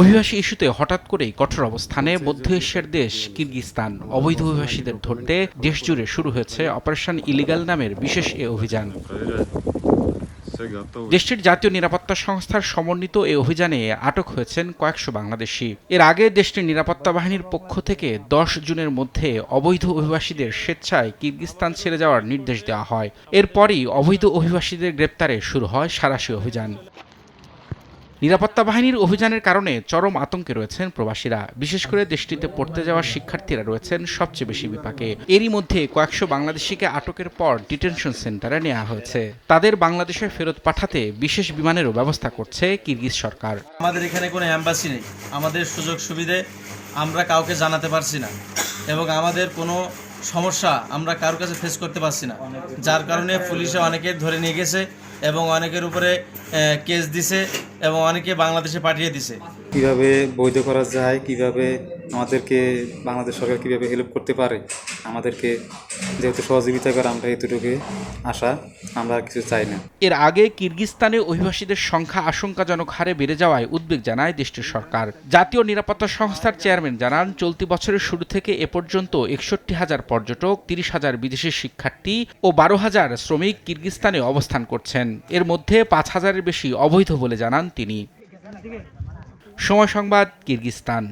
অভিবাসী ইস্যুতে হঠাৎ করেই কঠোর অবস্থানে মধ্য এশিয়ার দেশ, কিরগিজস্তান। অবৈধ অভিবাসীদের ধরতে দেশ জুড়ে শুরু হয়েছে অপারেশন ইলিগাল নামের বিশেষ এ অভিযান। দেশটির জাতীয় নিরাপত্তা সংস্থার সমন্বিত এই অভিযানে আটক হয়েছেন কয়েকশো বাংলাদেশি। এর আগে দেশটির নিরাপত্তা বাহিনীর পক্ষ থেকে দশ জুনের মধ্যে অবৈধ অভিবাসীদের স্বেচ্ছায় কিরগিজস্তান ছেড়ে যাওয়ার নির্দেশ দেওয়া হয়। এরপরই অবৈধ অভিবাসীদের গ্রেপ্তারে শুরু হয় সারাশি অভিযান। নিরাপত্তা বাহিনীর অভিযানের কারণে চরম আতঙ্কে রয়েছেন প্রবাসীরা। বিশেষ করে দেশটিতে পড়তে যাওয়া শিক্ষার্থীরা রয়েছেন সবচেয়ে বেশি বিপাকে। এরই মধ্যে কয়েকশো বাংলাদেশিকে আটকের পর ডিটেনশন সেন্টারে নেওয়া হয়েছে। তাদের বাংলাদেশে ফেরত পাঠাতে বিশেষ বিমানেরও ব্যবস্থা করছে কিরগিজ সরকার। আমাদের এখানে কোনো অ্যাম্বাসি নেই। আমাদের সুযোগ সুবিধে আমরা কাউকে জানাতে পারছি না। এবং আমাদের কোনো সমস্যা আমরা কারোর কাছে ফেস করতে পারছি না। যার কারণে পুলিশে অনেকে ধরে নিয়ে গেছে। এবং অনেকের উপরে কেস দিছে এবং অনেকে বাংলাদেশে পাঠিয়ে দিছে। কীভাবে বৈধ করা যায়, কীভাবে আমাদেরকে বাংলাদেশ সরকার কীভাবে হেল্প করতে পারে? আমাদেরকে যেহেতু সহযোগিতা করে আমরা এতটুকু আশা, আমরা কিছু চাই না। এর আগে কিরগিজস্তানে অভিবাসীদের সংখ্যা আশঙ্কাজনক হারে বেড়ে যাওয়ায় উদ্বেগ জানায় দেশটির সরকার। জাতীয় নিরাপত্তা সংস্থার চেয়ারম্যান জানান, চলতি বছরের শুরু থেকে এ পর্যন্ত একষট্টি হাজার পর্যটক, তিরিশ হাজার বিদেশি শিক্ষার্থী ও বারো হাজার শ্রমিক কিরগিজস্তানে অবস্থান করছেন। এর মধ্যে পাঁচ হাজারের বেশি অবৈধ বলে জানান তিনি। সময় সংবাদ, কিরগিজস্তান।